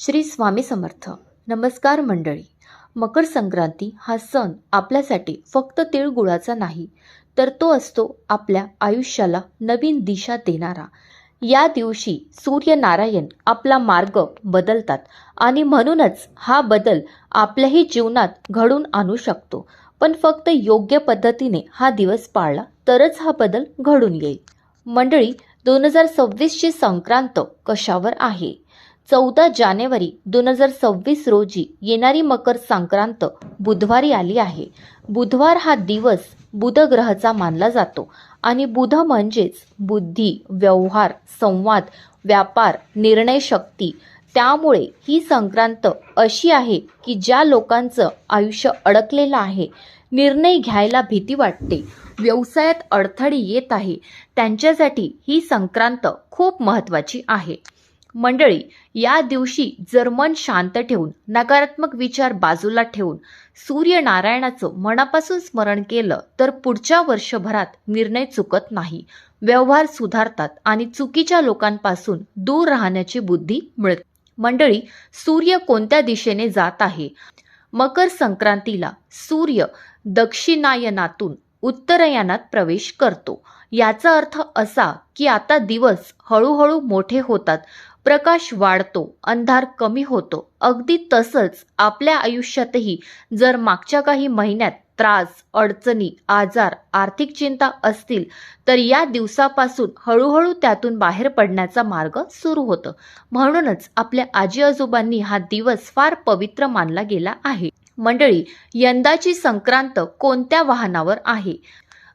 श्री स्वामी समर्थ. नमस्कार मंडळी. मकर संक्रांती हा सण आपल्यासाठी फक्त तिळगुळाचा नाही तर तो असतो आपल्या आयुष्याला नवीन दिशा देणारा. या दिवशी सूर्यनारायण आपला मार्ग बदलतात आणि म्हणूनच हा बदल आपल्याही जीवनात घडून आणू शकतो. पण फक्त योग्य पद्धतीने हा दिवस पाळला तरच हा बदल घडून येईल. मंडळी दोन हजार सव्वीसची संक्रांत कशावर आहे? चौदा जानेवारी दोन हजार सव्वीस रोजी येणारी मकर संक्रांत बुधवारी आली आहे. बुधवार हा दिवस बुध ग्रहाचा मानला जातो आणि बुध म्हणजेच बुद्धी व्यवहार संवाद व्यापार निर्णय शक्ती. त्यामुळे ही संक्रांत अशी आहे की ज्या लोकांचं आयुष्य अडकलेलं आहे निर्णय घ्यायला भीती वाटते व्यवसायात अडथळे येत आहे त्यांच्यासाठी ही संक्रांत खूप महत्त्वाची आहे. मंडळी या दिवशी जर मन शांत ठेवून नकारात्मक विचार बाजूला ठेवून सूर्यनारायणाचं मनापासून स्मरण केलं तर पुढच्या वर्षभरात निर्णय चुकत नाही. व्यवहार सुधारतात आणि चुकीच्या लोकांपासून दूर राहण्याची बुद्धी मिळते. मंडळी सूर्य कोणत्या दिशेने जात आहे? मकर संक्रांतीला सूर्य दक्षिणायनातून उत्तरायणात प्रवेश करतो. याचा अर्थ असा की आता दिवस हळूहळू मोठे होतात. प्रकाश वाढतो अंधार कमी होतो. अगदी तसंच आपल्या आयुष्यातही जर मागच्या काही महिन्यात त्रास अडचणी आजार आर्थिक चिंता असतील तर या दिवसापासून हळूहळू त्यातून बाहेर पडण्याचा मार्ग सुरू होतो. म्हणूनच आपल्या आजी आजोबांनी हा दिवस फार पवित्र मानला गेला आहे. मंडळी यंदाची संक्रांत कोणत्या वाहनावर आहे?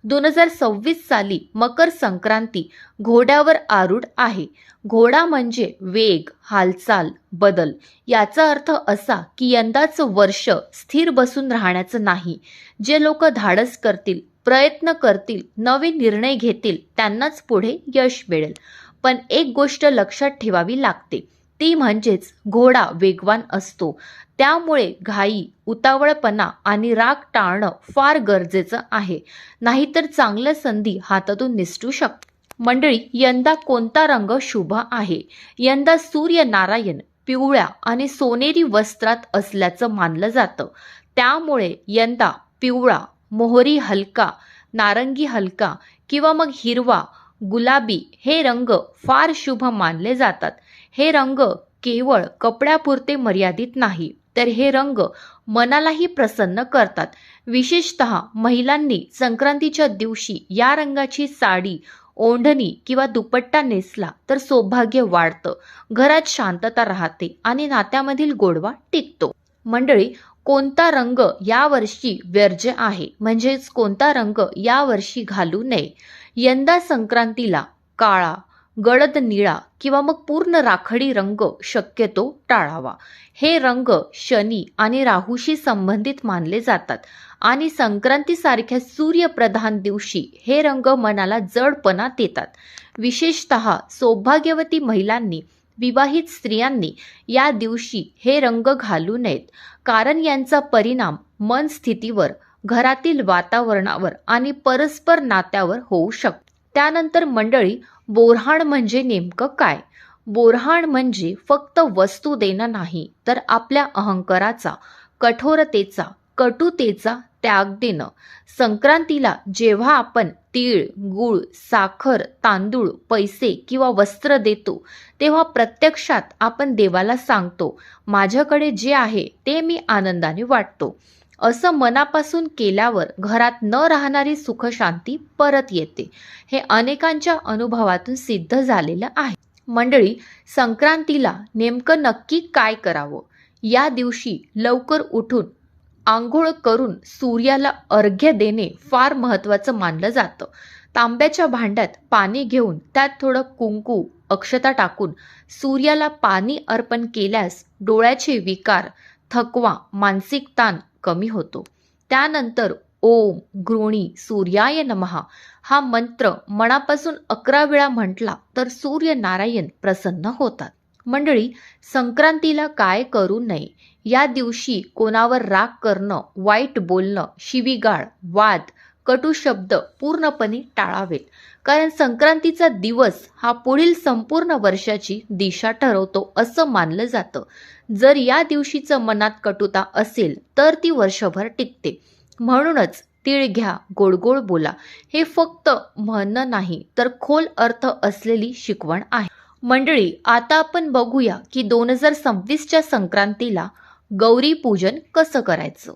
दोन हजार सव्वीस साली मकर संक्रांती घोड्यावर आरूढ आहे. घोडा म्हणजे वेग हालचाल बदल. याचा अर्थ असा की यंदाचं वर्ष स्थिर बसून राहण्याचं नाही. जे लोक धाडस करतील प्रयत्न करतील नवे निर्णय घेतील त्यांनाच पुढे यश मिळेल. पण एक गोष्ट लक्षात ठेवावी लागते. ती म्हणजेच घोडा वेगवान असतो. त्यामुळे घाई उतावळपणा आणि राग टाळणं फार गरजेचं आहे. नाहीतर चांगल्या संधी हातातून निसटू शकतात मंडळी यंदा कोणता रंग शुभ आहे? यंदा सूर्यनारायण पिवळ्या आणि सोनेरी वस्त्रात असल्याचं मानलं जातं. त्यामुळे यंदा पिवळा मोहरी हलका नारंगी हलका किंवा मग हिरवा गुलाबी हे रंग फार शुभ मानले जातात. हे रंग केवळ कपड्यापुरते मर्यादित नाही तर हे रंग मनालाही प्रसन्न करतात. विशेषत महिलांनी संक्रांतीच्या दिवशी या रंगाची साडी ओढणी किंवा दुपट्टा नेसला तर सौभाग्य वाढतं. घरात शांतता राहते आणि नात्यामधील गोडवा टिकतो. मंडळी कोणता रंग यावर्षी वर्ज्य आहे? म्हणजेच कोणता रंग यावर्षी घालू नये? यंदा संक्रांतीला काळा गडद निळा किंवा मग पूर्ण राखडी रंग शक्यतो टाळावा. हे रंग शनी आणि राहूशी संबंधित मानले जातात आणि संक्रांतीसारख्या सूर्यप्रधान दिवशी हे रंग मनाला जडपणा देतात. विशेषत सौभाग्यवती महिलांनी विवाहित स्त्रियांनी या दिवशी हे रंग घालू नयेत. कारण यांचा परिणाम मन स्थितीवर घरातील वातावरणावर आणि परस्पर नात्यावर होऊ शकतो त्यानंतर मंडळी बोरहाण म्हणजे नेमकं काय? बोरहाण म्हणजे फक्त वस्तू देणं नाही तर आपल्या अहंकाराचा कठोरतेचा कटुतेचा त्याग देणं. संक्रांतीला जेव्हा आपण तीळ गूळ साखर तांदूळ पैसे किंवा वस्त्र देतो तेव्हा प्रत्यक्षात आपण देवाला सांगतो माझ्याकडे जे आहे ते मी आनंदाने वाटतो. असं मनापासून केल्यावर घरात न राहणारी सुखशांती परत येते. हे अनेकांच्या अनुभवातून सिद्ध झालेलं आहे. मंडळी संक्रांतीला नेमकं नक्की काय करावं? या दिवशी लवकर उठून आंघोळ करून सूर्याला अर्घ्य देणे फार महत्त्वाचं मानलं जातं. तांब्याच्या भांड्यात पाणी घेऊन त्यात थोडं कुंकू अक्षता टाकून सूर्याला पाणी अर्पण केल्यास डोळ्याचे विकार थकवा मानसिक ताण कमी होतो. त्यानंतर ओम गृणी सूर्याय नमहा हा मंत्र मनापासून अकरा वेळा म्हटला तर सूर्य नारायण प्रसन्न होतात. मंडळी संक्रांतीला काय करू नये? या दिवशी कोणावर राग करणं वाईट बोलणं शिवीगाळ वाद कटू शब्द पूर्णपणे टाळावेत. कारण संक्रांतीचा दिवस हा पुढील संपूर्ण वर्षाची दिशा ठरवतो असं मानलं जातं. जर या दिवशीचं मनात कटुता असेल तर ती वर्षभर टिकते. म्हणूनच तीळ घ्या गोड गोड बोला. हे फक्त म्हणणं नाही तर खोल अर्थ असलेली शिकवण आहे. मंडळी आता आपण बघूया की दोन हजार सव्वीसच्या संक्रांतीला गौरी पूजन कसं करायचं?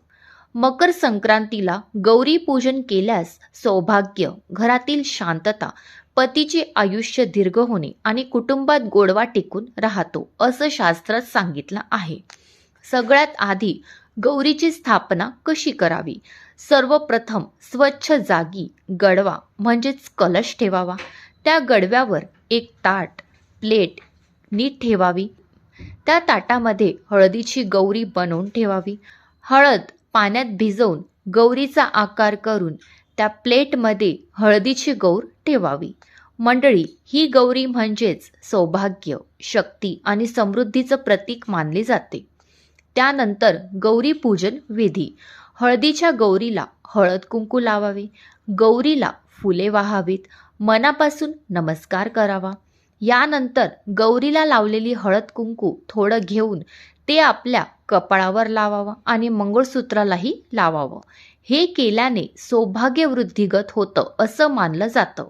मकर संक्रांतीला गौरी पूजन केल्यास सौभाग्य घरातील शांतता पतीचे आयुष्य दीर्घ होणे आणि कुटुंबात गोडवा टिकून राहतो असं शास्त्रात सांगितलं आहे. सगळ्यात आधी गौरीची स्थापना कशी करावी? सर्वप्रथम स्वच्छ जागी गडवा म्हणजेच कलश ठेवावा. त्या गडव्यावर एक ताट प्लेट नीट ठेवावी. त्या ताटामध्ये हळदीची गौरी बनवून ठेवावी. हळद पाण्यात भिजवून गौरीचा आकार करून त्या प्लेटमध्ये हळदीची गौर ठेवावी. मंडळी ही गौरी म्हणजेच सौभाग्य शक्ती आणि समृद्धीचं प्रतीक मानले जाते. त्यानंतर गौरी पूजन विधी. हळदीच्या गौरीला हळद कुंकू लावावे गौरीला फुले वाहावीत मनापासून नमस्कार करावा. यानंतर गौरीला लावलेली हळद कुंकू थोडं घेऊन ते आपल्या कपाळावर लावावं आणि मंगळसूत्रालाही लावावं. हे केल्याने सौभाग्य वृद्धिगत होतं असं मानलं जातं.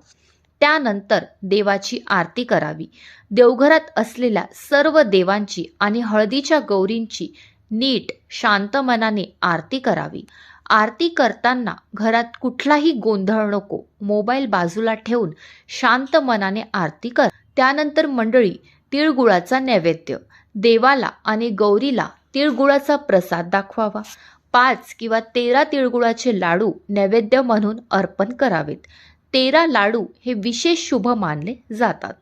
त्यानंतर देवाची आरती करावी. देवघरात असलेल्या सर्व देवांची आणि हळदीच्या गौरींची नीट शांत मनाने आरती करावी. आरती करताना घरात कुठलाही गोंधळ नको. मोबाईल बाजूला ठेवून शांत मनाने आरती कर. त्यानंतर मंडळी तिळगुळाचा नैवेद्य. देवाला आणि गौरीला तिळगुळाचा प्रसाद दाखवावा. पाच किंवा तेरा तिळगुळाचे लाडू नैवेद्य म्हणून अर्पण करावेत. तेरा लाडू हे विशेष शुभ मानले जातात.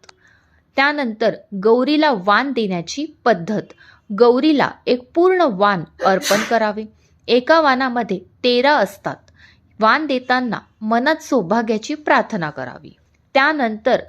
त्यानंतर गौरीला वाण देण्याची पद्धत. गौरीला एक पूर्ण वाण अर्पण करावे. एका वाणामध्ये तेरा असतात. वाण देताना मनात सौभाग्याची प्रार्थना करावी. त्यानंतर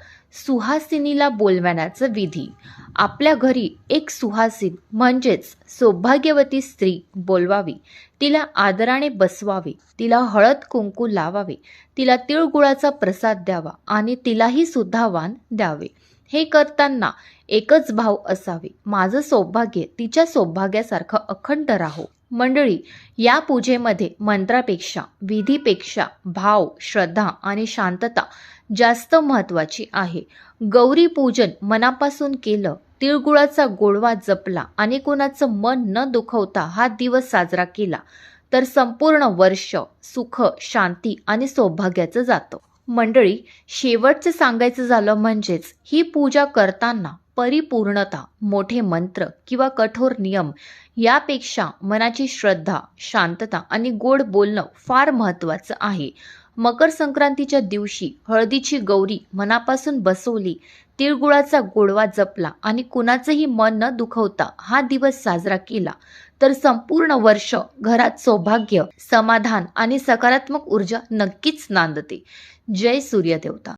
सुहासिनीला बोलवण्याचं विधी. आपल्या घरी एक सुहासिन म्हणजेच सौभाग्यवती स्त्री बोलवावी. तिला आदराने बसवावे. तिला हळद कुंकू लावावे. तिला तिळगुळाचा प्रसाद द्यावा आणि तिलाही सुद्धा वाण द्यावे. हे करताना एकच भाव असावे. माझं सौभाग्य तिच्या सौभाग्यासारखं अखंड राहो. मंडळी या पूजेमध्ये मंत्रापेक्षा विधीपेक्षा भाव श्रद्धा आणि शांतता जास्त महत्त्वाची आहे. गौरी पूजन मनापासून केलं तिळगुळाचा गोडवा जपला आणि कोणाचं मन न दुखवता हा दिवस साजरा केला तर संपूर्ण वर्ष सुख शांती आणि सौभाग्याचं जातं. मंडळी शेवटचं सांगायचं झालं म्हणजेच ही पूजा करताना परिपूर्णता मोठे मंत्र किंवा कठोर नियम यापेक्षा मनाची श्रद्धा शांतता आणि गोड बोलणं फार महत्त्वाचं आहे. मकर संक्रांतीच्या दिवशी हळदीची गौरी मनापासून बसवली तिळगुळाचा गोडवा जपला आणि कुणाचंही मन न दुखवता हा दिवस साजरा केला. तर संपूर्ण वर्ष घरात सौभाग्य समाधान आणि सकारात्मक ऊर्जा नक्कीच नांदते. जय सूर्यदेवता.